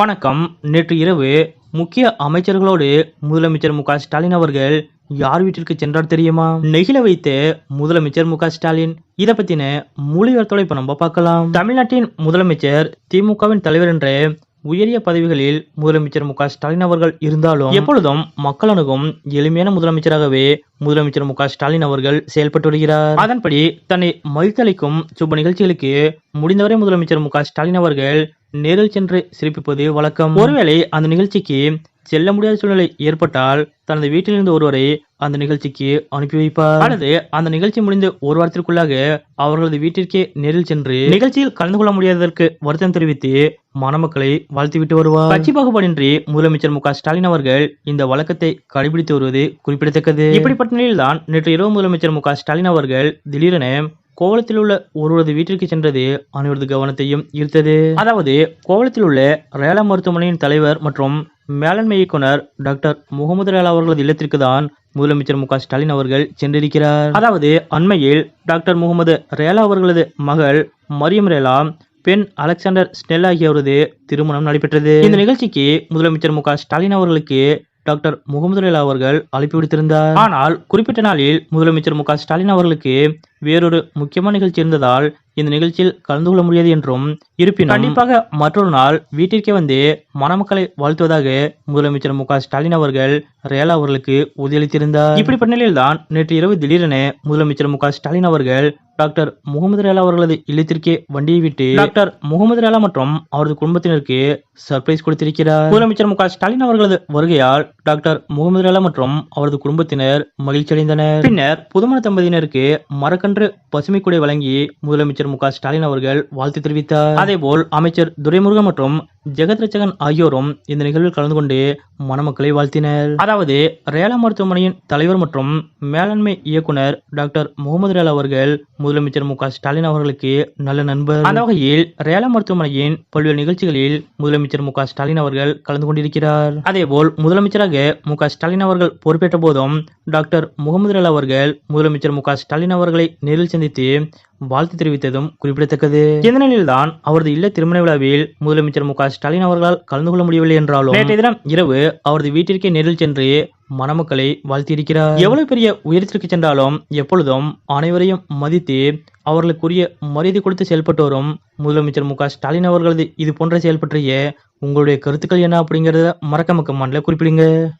வணக்கம். நேற்று இரவு முக்கிய அமைச்சர்களோடு முதலமைச்சர் மு ஸ்டாலின் அவர்கள் யார் வீட்டிற்கு சென்றார் தெரியுமா? நெகிழ வைத்து முதலமைச்சர் மு ஸ்டாலின். இதை பத்தின மொழிபெயர்த்தோட இப்ப நம்ம பார்க்கலாம். தமிழ்நாட்டின் முதலமைச்சர் திமுகவின் தலைவர் என்ற உயரிய பதவிகளில் முதலமைச்சர் மு ஸ்டாலின் அவர்கள் இருந்தாலும் எப்பொழுதும் மக்கள் அணுகும் எளிமையான முதலமைச்சராகவே முதலமைச்சர் மு ஸ்டாலின் அவர்கள் செயல்பட்டு வருகிறார். அதன்படி தன்னை மகிழ்த்தளிக்கும் சுப நிகழ்ச்சிகளுக்கு முடிந்தவரை முதலமைச்சர் மு ஸ்டாலின் அவர்கள் நேரில் சென்று சிறப்பிப்பது வழக்கம். ஒருவேளை அந்த நிகழ்ச்சிக்கு செல்ல முடியாத சூழ்நிலை ஏற்பட்டால் தனது வீட்டிலிருந்து ஒருவரை அந்த நிகழ்ச்சிக்கு அனுப்பி வைப்பார். அல்லது அந்த நிகழ்ச்சி முடிந்து ஒரு வாரத்திற்குள்ளாக அவர்களது வீட்டிற்கே நேரில் சென்று நிகழ்ச்சியில் கலந்து கொள்ள முடியாததற்கு வருத்தம் தெரிவித்து மணமக்களை வாழ்த்துவிட்டு வருவார். கட்சி பாகுபாடின்றி முதலமைச்சர் மு ஸ்டாலின் அவர்கள் இந்த வழக்கத்தை கடைபிடித்து வருவது குறிப்பிடத்தக்கது. இப்படிப்பட்ட நிலையில்தான் நேற்று இரவு முதலமைச்சர் மு ஸ்டாலின் அவர்கள் திடீரென கோவளத்தில் உள்ள ஒருவரது வீட்டிற்கு சென்றது அனைவரது கவனத்தையும் ஈர்த்தது. அதாவது கோவளத்தில் உள்ள ரேலா மருத்துவமனையின் தலைவர் மற்றும் மேலாண்மை இயக்குனர் டாக்டர் முகமது ரேலா அவர்களது இல்லத்திற்கு தான் முதலமைச்சர் மு ஸ்டாலின் அவர்கள் சென்றிருக்கிறார். அதாவது அண்மையில் டாக்டர் முகமது ரேலா அவர்களது மகள் மரியம் ரேலா பெண் அலெக்சாண்டர் ஸ்னெல் ஆகியோரது திருமணம் நடைபெற்றது. இந்த நிகழ்ச்சிக்கு முதலமைச்சர் மு ஸ்டாலின் அவர்களுக்கு டாக்டர் முகமது ரேலா அவர்கள் அழைப்பு விடுத்திருந்தார். ஆனால் குறிப்பிட்ட நாளில் முதலமைச்சர் மு ஸ்டாலின் அவர்களுக்கு வேறொரு முக்கியமான நிகழ்ச்சி இருந்ததால் இந்த நிகழ்ச்சியில் கலந்து கொள்ள முடியாது என்றும் இருப்பினும் கண்டிப்பாக மற்றொரு நாள் வீட்டிற்கே வந்து மணமக்களை வாழ்த்துவதாக முதலமைச்சர் மு ஸ்டாலின் அவர்கள் ரேலா அவர்களுக்கு உறுதியளித்திருந்தார். இப்படிப்பட்ட நிலையில்தான் நேற்று இரவு திடீரென முதலமைச்சர் மு ஸ்டாலின் அவர்கள் டாக்டர் முகமது ரேலா அவர்களது இல்லத்திற்கே வண்டியை விட்டு டாக்டர் முகமது ரேலா மற்றும் அவரது குடும்பத்தினருக்கு சர்ப்ரைஸ் கொடுத்திருக்கிறார். முதலமைச்சர் மு ஸ்டாலின் அவர்களது வருகையால் டாக்டர் முகமது ரேலா மற்றும் அவரது குடும்பத்தினர் மகிழ்ச்சி அடைந்தனர் பின்னர் புதுமண தம்பதியினருக்கு மரக்கன்று பசுமை கொடை வழங்கி முதலமைச்சர் மு ஸ்டாலின் அவர்கள் வாழ்த்து தெரிவித்தார். அதேபோல் அமைச்சர் துரைமுருகன் மற்றும் ஜெகத் ரச்சகன் ஆகியோரும் இந்த நிகழ்வில் கலந்து கொண்டு மணமக்களை வாழ்த்தினர். அதாவது ரேலா மருத்துவமனையின் தலைவர் மற்றும் மேலாண்மை இயக்குனர் டாக்டர் முகமது ரேலா அவர்கள் முதலமைச்சர் மு ஸ்டாலின் அவர்களுக்கு நல்ல நண்பர். அந்த வகையில் ரேலா மருத்துவமனையின் பல்வேறு நிகழ்ச்சிகளில் முதலமைச்சர் மு ஸ்டாலின் அவர்கள் கலந்து கொண்டிருக்கிறார். அதேபோல் முதலமைச்சராக மு ஸ்டாலின் அவர்கள் பொறுப்பேற்ற போதும் டாக்டர் முகமது ரேலா அவர்கள் முதலமைச்சர் மு ஸ்டாலின் அவர்களை நேரில் சந்தித்து வாழ்த்து தெரிவித்ததும் குறிப்பிடத்தக்கது. இந்த நிலையில்தான் அவரது இல்ல திருமண விழாவில் முதலமைச்சர் மு ஸ்டாலின் அவர்களால் கலந்து கொள்ள முடியவில்லை என்றாலும் நேற்றைய தினம் இரவு அவரது வீட்டிற்கே நேரில் சென்று மணமக்களை வாழ்த்தியிருக்கிறார். எவ்வளவு பெரிய உயரத்திற்கு சென்றாலும் எப்பொழுதும் அனைவரையும் மதித்து அவர்களுக்குரிய மரியாதை கொடுத்து செயல்பட்டு வரும் முதலமைச்சர் மு ஸ்டாலின் அவர்களது இது போன்ற செயல்பற்றிய உங்களுடைய கருத்துக்கள் என்ன அப்படிங்கறத மறக்காம கமெண்ட்ல குறிப்பிடுங்க.